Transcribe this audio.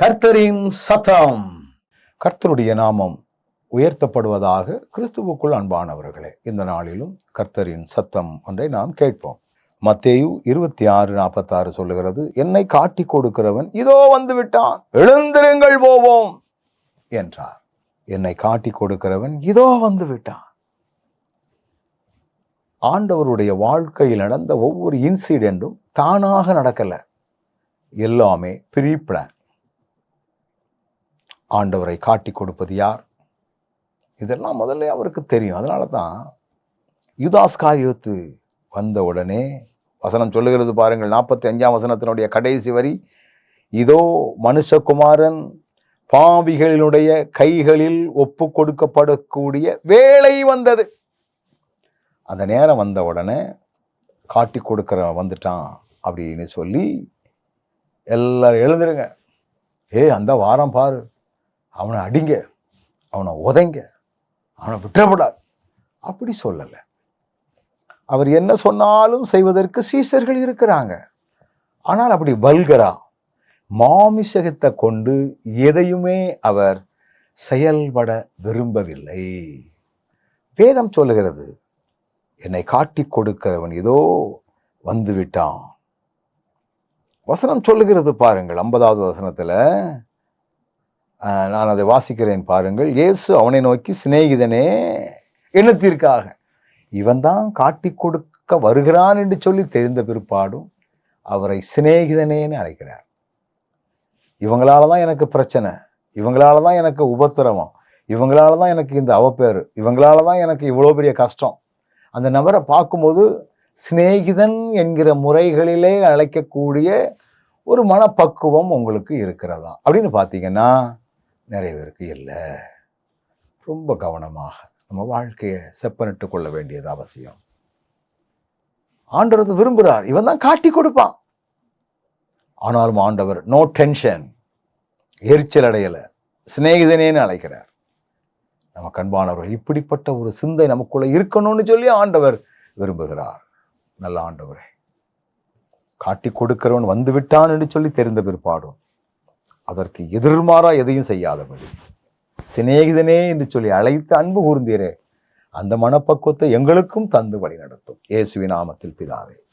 கர்த்தரின் சத்தம். கர்த்தருடைய நாமம் உயர்த்தப்படுவதாக கிறிஸ்துவுக்குள் அன்பானவர்களே இந்த நாளிலும் கர்த்தரின் சத்தம் ஒன்றை நாம் கேட்போம். மத்தேயு இருபத்தி ஆறு நாற்பத்தாறு சொல்லுகிறது என்னை காட்டி கொடுக்கிறவன் இதோ வந்து விட்டான் எழுந்திருங்கள் போவோம் என்றார். என்னை காட்டி கொடுக்கிறவன் இதோ வந்து விட்டான் ஆண்டவருடைய வாழ்க்கையில் நடந்த ஒவ்வொரு இன்சிடென்ட்டும் தானாக நடக்கல. எல்லாமே ப்ரீ பிளான் ஆண்டவரை காட்டி கொடுப்பது யார்? இதெல்லாம் முதல்ல அவருக்கு தெரியும். அதனால தான் யுதாஸ் காரியத்து வந்த உடனே வசனம் சொல்லுகிறது பாருங்கள். நாற்பத்தி அஞ்சாம் வசனத்தினுடைய கடைசி வரி. இதோ மனுஷகுமாரன் பாவிகளினுடைய கைகளில் ஒப்பு கொடுக்கப்படக்கூடிய வேலை வந்தது. அந்த நேரம் வந்த உடனே காட்டி கொடுக்குறவன் வந்துட்டான் அப்படின்னு சொல்லி எல்லாரும் எழுந்துருங்க. ஏய் அந்த வாரம் பாரு. அவனை அடிங்க அவனை உதைங்க அவனை விட்டுறப்படாது அப்படி சொல்லலை. அவர் என்ன சொன்னாலும் செய்வதற்கு சீசர்கள் இருக்கிறாங்க. ஆனால் அப்படி வல்கரா மாமிசகத்தை கொண்டு எதையுமே அவர் செயல்பட விரும்பவில்லை. வேதம் சொல்லுகிறது என்னை காட்டி கொடுக்கிறவன் ஏதோ வந்துவிட்டான். வசனம் சொல்லுகிறது பாருங்கள் ஐம்பதாவது வசனத்தில் நான் அதை வாசிக்கிறேன் பாருங்கள். இயேசு அவனை நோக்கி சிநேகிதனே எண்ணத்திற்காக இவன்தான் காட்டி கொடுக்க வருகிறான் என்று சொல்லி தெரிந்த பிற்பாடும் அவரை சிநேகிதனேன்னு அழைக்கிறார். இவங்களால தான் எனக்கு பிரச்சனை. இவங்களால தான் எனக்கு உபத்திரவம். இவங்களால தான் எனக்கு இந்த அவப்பேறு. இவங்களால தான் எனக்கு இவ்வளோ பெரிய கஷ்டம். அந்த நபரை பார்க்கும்போது சிநேகிதன் என்கிற முறைகளிலே அழைக்கக்கூடிய ஒரு மனப்பக்குவம் உங்களுக்கு இருக்கிறதா? அப்படின்னு பார்த்தீங்கன்னா நிறைய பேருக்கு இல்லை. ரொம்ப கவனமாக நம்ம வாழ்க்கையை செப்பனிட்டு கொள்ள வேண்டியது அவசியம். ஆண்டவர் விரும்புகிறார் இவன் தான் காட்டி கொடுப்பான். ஆனாலும் ஆண்டவர் நோ டென்ஷன் எரிச்சல் அடையலை. சிநேகிதனேன்னு அழைக்கிறார். நம்ம கண்பானவர்கள் இப்படிப்பட்ட ஒரு சிந்தை நமக்குள்ள இருக்கணும்னு சொல்லி ஆண்டவர் விரும்புகிறார். நல்ல ஆண்டவரே காட்டி கொடுக்கிறவன் வந்து விட்டான்னு சொல்லி தெரிந்த பிற்பாடும் அதற்கு எதிர்மாறா எதையும் செய்யாதபடி சிநேகிதனே என்று சொல்லி அழைத்து அன்பு கூர்ந்தீரே அந்த மனப்பக்குவத்தை எங்களுக்கும் தந்து வழி நடத்தும் இயேசுவி நாமத்தில் பிதாவே.